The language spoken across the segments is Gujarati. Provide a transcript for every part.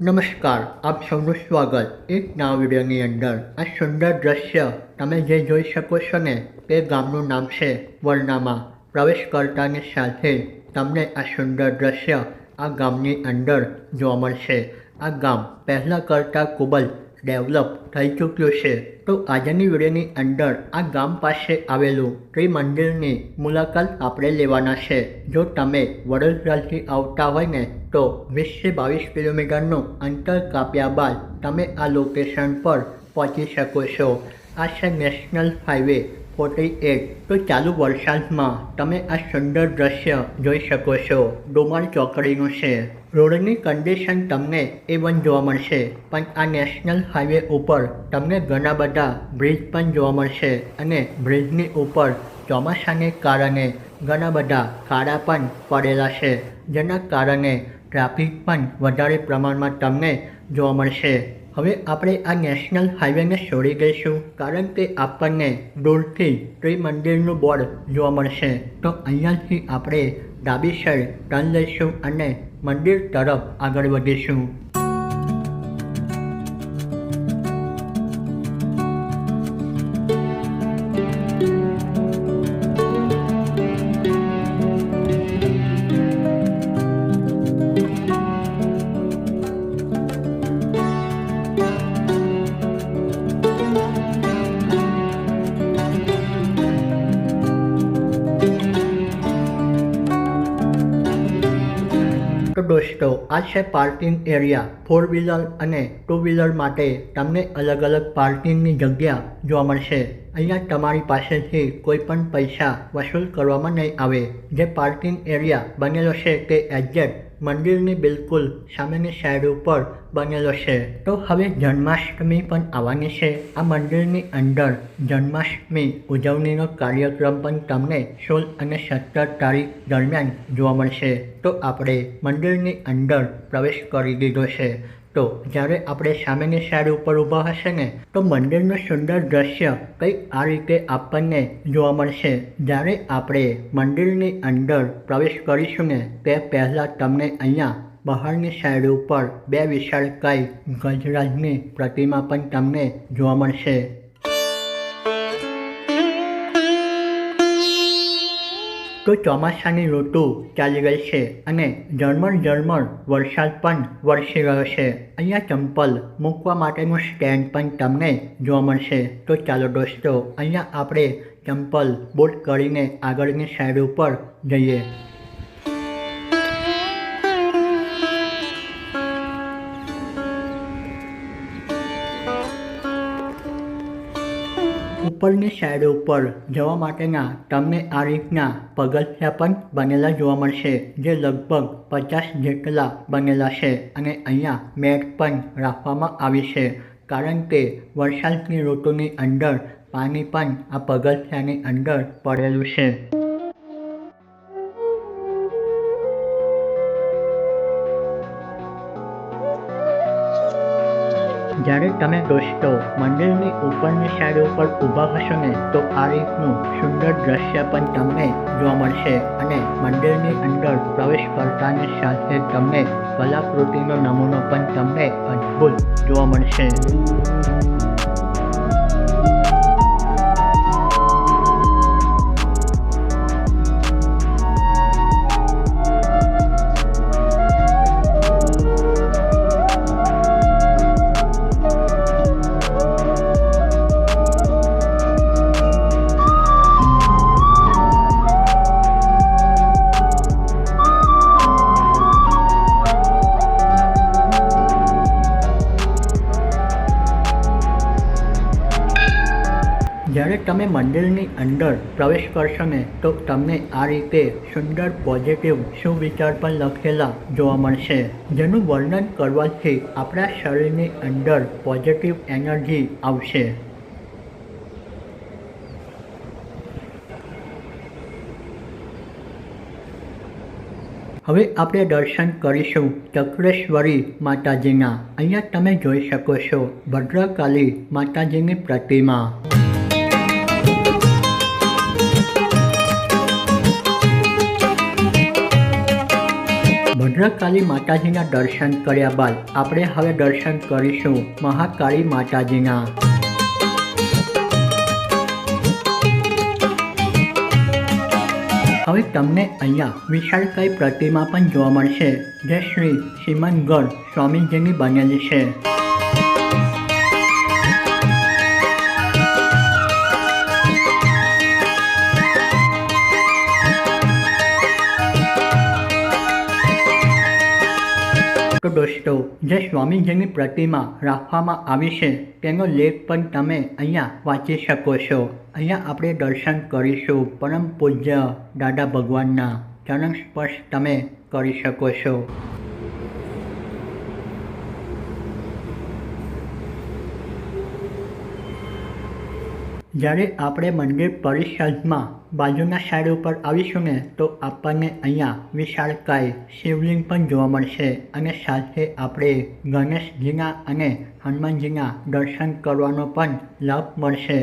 નમસ્કાર, આપ સૌનું સ્વાગત. એક નવા વિડીયોની અંદર આ સુંદર દ્રશ્ય તમે જે જોઈ શકો છો ને, તે ગામનું નામ છે વરનામાં. પ્રવેશ કરતાની સાથે તમને આ સુંદર દ્રશ્ય આ ગામની અંદર જોવા મળશે. આ ગામ પહેલાં કરતાં ખૂબ જ ડેવલપ થઈ ચૂક્યું છે. તો આજની વિડીયોની અંદર આ ગામ પાસે આવેલું ત્રિમંદિરની મુલાકાત આપણે લેવાના છે. જો તમે વડોદરાથી આવતા હોય ને, તો વીસથી બાવીસ કિલોમીટરનું અંતર કાપ્યા બાદ તમે આ લોકેશન પર પહોંચી શકો છો. આ છે નેશનલ હાઈવે ફોર્ટી એટ. તો ચાલુ વરસાદમાં તમે આ સુંદર દ્રશ્ય જોઈ શકો છો. ડુમર ચોકડીનું છે. રોડની કન્ડિશન તમને એ વન જોવા મળશે. પણ આ નેશનલ હાઈવે ઉપર તમને ઘણા બધા બ્રિજ પણ જોવા મળશે અને બ્રિજની ઉપર ચોમાસાને કારણે ઘણા બધા ખાડા પણ પડેલા છે. જેના કારણે ટ્રાફિક પણ વધારે પ્રમાણમાં તમને જોવા મળશે. હવે આપણે આ નેશનલ હાઈવેને છોડી દઈશું, કારણ કે આપણને દૂરથી ત્રિમંદિરનું બોર્ડ જોવા મળશે. તો અહીંયાથી આપણે ડાબી સાઈડ ટર્ન લઈશું અને મંદિર તરફ આગળ વધીશું. આ છે પાર્કિંગ એરિયા, ફોર વ્હીલર અને ટુ વ્હીલર માટે તમને અલગ અલગ પાર્કિંગની જગ્યા જોવા મળશે. અહીંયા તમારી પાસેથી કોઈ પણ પૈસા વસૂલ કરવામાં નહીં આવે. જે પાર્કિંગ એરિયા બનેલો છે તે એક્ઝેક્ટ મંદિરની બિલકુલ સામેની સાઈડ ઉપર બનેલો છે. તો હવે જન્માષ્ટમી પણ આવવાની છે. આ મંદિરની અંદર જન્માષ્ટમી ઉજવણીનો કાર્યક્રમ પણ તમને સોળ અને સત્તર તારીખ દરમિયાન જોવા મળશે. તો આપણે મંદિરની અંદર પ્રવેશ કરી દીધો છે. તો જ્યારે આપણે સામેની સાઈડ ઉપર ઊભા હશે ને, તો મંદિરનું સુંદર દ્રશ્ય કંઈક આ રીતે આપણને જોવા મળશે. જ્યારે આપણે મંદિરની અંદર પ્રવેશ કરીશું ને, તે પહેલાં તમને અહીંયા બહારની સાઈડ ઉપર બે વિશાળકાય ગજરાજની પ્રતિમા પણ તમને જોવા મળશે. તો ચોમાસાની ઋતુ ચાલી ગઈ છે અને ઝરમર ઝરમર વરસાદ પણ વરસી રહ્યો છે. અહીંયા ચંપલ મૂકવા માટેનું સ્ટેન્ડ પણ તમને જોવા મળશે. તો ચાલો દોસ્તો, અહીંયા આપણે ચંપલ બૂટ કરીને આગળની સાઈડ ઉપર જઈએ. ઉપરની સાઈડ ઉપર જવા માટેના તમને આ રીતના પગથિયા પણ બનેલા જોવા મળશે, જે લગભગ પચાસ જેટલા બનેલા છે અને અહીંયા મેટ પણ રાખવામાં આવી છે. કારણ કે વરસાદની ઋતુની અંદર પાણી પણ આ પગથિયાની અંદર પડેલું છે. જ્યારે તમે દોસ્તો મંદિરની ઉપરની સાઈડ ઉપર ઊભા હશો ને, તો આ રીતનું સુંદર દ્રશ્ય પણ તમને જોવા મળશે અને મંદિરની અંદર પ્રવેશ કરતાની સાથે તમને કલાકૃતિનો નમૂનો પણ તમને અદ્ભુત જોવા મળશે. તમે મંદિરની અંદર પ્રવેશ કરશો ને, તો તમને આ રીતે સુંદર પોઝિટિવ સુવિચાર પણ લખેલા જોવા મળશે. જેનું વર્ણન કરવાથી આપણા શરીરની અંદર પોઝિટિવ એનર્જી આવશે. હવે આપણે દર્શન કરીશું ચક્રેશ્વરી માતાજીના. અહીંયા તમે જોઈ શકો છો ભદ્રકાલી માતાજીની પ્રતિમા. ભદ્રકાળી માતાજીના દર્શન કર્યા બાદ આપણે હવે દર્શન કરીશું મહાકાળી માતાજીના. હવે તમને અહીંયા વિશાળકાય પ્રતિમા પણ જોવા મળશે જે શ્રી સિમનગઢ સ્વામીજીની બનેલી છે. તો દોસ્તો, જે સ્વામીજીની પ્રતિમા રાખવામાં આવી છે, તેનો લેખ પણ તમે અહીંયા વાંચી શકો છો. અહીંયા આપણે દર્શન કરીશું. પરમ પૂજ્ય દાદા ભગવાનના ચરણ સ્પર્શ તમે કરી શકો છો. જ્યારે આપણે મંદિર પરિસરમાં બાજુના સાઈડ ઉપર આવીશું ને તો આપણને અહીંયા વિશાળકાય શિવલિંગ પણ જોવા મળશે અને સાથે આપણે ગણેશજીના અને હનુમાનજીના દર્શન કરવાનો પણ લાભ મળશે.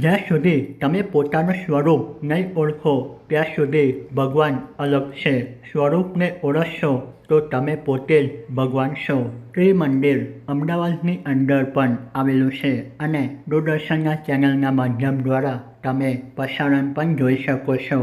જ્યાં સુધી તમે પોતાનું સ્વરૂપ નહીં ઓળખો. ત્યાં સુધી ભગવાન અલગ છે. સ્વરૂપને ઓળખશો તો તમે પોતે જ ભગવાન છો. ત્રિ મંદિર અમદાવાદની અંદર પણ આવેલું છે અને દૂરદર્શનના ચેનલના માધ્યમ દ્વારા તમે પ્રસારણ પણ જોઈ શકો છો.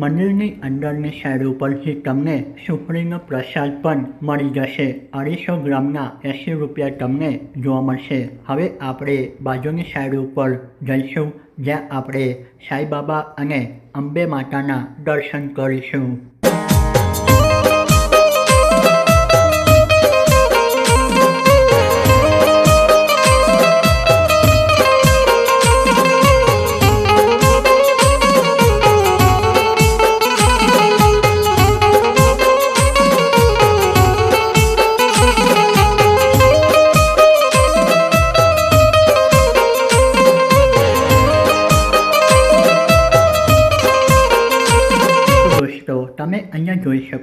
મંદિરની અંદરની સાઈડ ઉપરથી તમને સુખડીનો પ્રસાદ પણ મળી જશે. અઢીસો ગ્રામના એંસી રૂપિયા તમને જોવા મળશે. હવે આપણે બાજુની સાઈડ ઉપર જઈશું, જ્યાં આપણે સાંઈબાબા અને અંબે માતાના દર્શન કરીશું.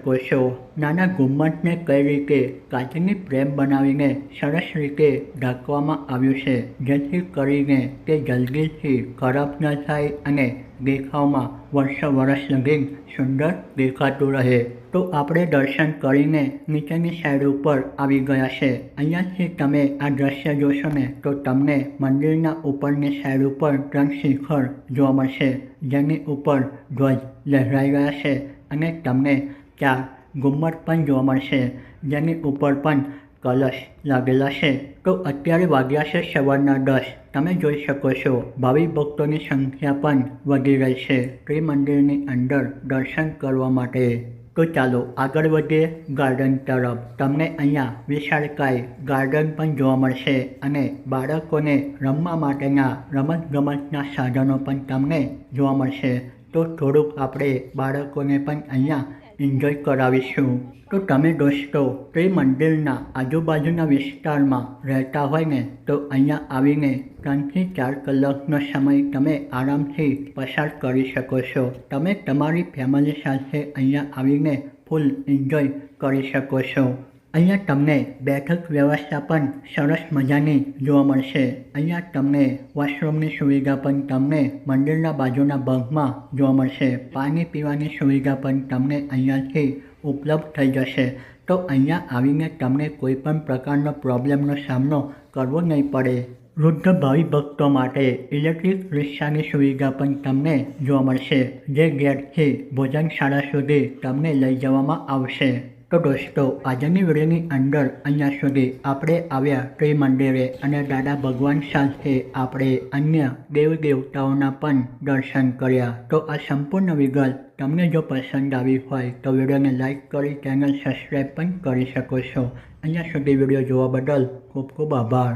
શકો છો નાના ઘુમ્મટને કઈ રીતે કાચની ફ્રેમ બનાવીને સરસ રીતે ઢાંકવામાં આવ્યું છે, જેથી કરીને તે જલ્દીથી ખરાબ ન થાય અને દેખાવમાં વર્ષો વર્ષ લગી સુંદર દેખાતું રહે. તો આપણે દર્શન કરીને નીચેની સાઈડ ઉપર આવી ગયા છે. અહીંયાથી તમે આ દ્રશ્ય જોશો ને, તો તમને મંદિરના ઉપરની સાઈડ ઉપર ત્રણ શિખર જોવા મળશે, જેની ઉપર ધ્વજ લહેરાઈ ગયા છે અને તમને ચાર ગુમ્મટ પણ જોવા મળશે, જેની ઉપર પણ કલશ લાગેલા છે. તો અત્યારે વાગ્યા છે સવારના દસ. તમે જોઈ શકો છો, ભાવિ ભક્તોની સંખ્યા પણ વધી રહી છે. ત્રિ મંદિરની અંદર દર્શન કરવા માટે. તો ચાલો આગળ વધીએ ગાર્ડન તરફ. તમને અહીંયા વિશાળકાય ગાર્ડન પણ જોવા મળશે અને બાળકોને રમવા માટેના રમતગમતના સાધનો પણ તમને જોવા મળશે. તો થોડુંક આપણે બાળકોને પણ અહીંયા એન્જોય કરાવીશું. તો તમે દોસ્તો, તે મંદિરના આજુબાજુના વિસ્તારમાં રહેતા હોય ને, તો અહીંયા આવીને ત્રણથી ચાર કલાકનો સમય તમે આરામથી પસાર કરી શકો છો. તમે તમારી ફેમિલી સાથે અહીંયા આવીને ફૂલ એન્જોય કરી શકો છો. અહીંયા તમને બેઠક વ્યવસ્થા પણ સરસ મજાની જોવા મળશે. અહીંયા તમને વોશરૂમની સુવિધા પણ તમને મંદિરના બાજુના ભાગમાં જોવા મળશે. પાણી પીવાની સુવિધા પણ તમને અહીંયાથી ઉપલબ્ધ થઈ જશે. તો અહીંયા આવીને તમને કોઈ પણ પ્રકારનો પ્રોબ્લેમનો સામનો કરવો નહીં પડે. વૃદ્ધ ભાવિ ભક્તો માટે ઇલેક્ટ્રિક રિક્ષાની સુવિધા પણ તમને જોવા મળશે. જે ગેટથી ભોજનશાળા સુધી તમને લઈ જવામાં આવશે. તો દોસ્તો, આજની વિડીયોની અંદર અહીંયા સુધી આપણે આવ્યા શ્રી મંદિરે અને દાદા ભગવાન સાથે આપણે અન્ય દેવ દેવતાઓના પણ દર્શન કર્યા. તો આ સંપૂર્ણ વિગત તમને જો પસંદ આવી હોય તો વિડીયોને લાઇક કરી, ચેનલ સબસ્ક્રાઈબ પણ કરી શકો છો. અહીંયા સુધી વીડિયો જોવા બદલ ખૂબ ખૂબ આભાર.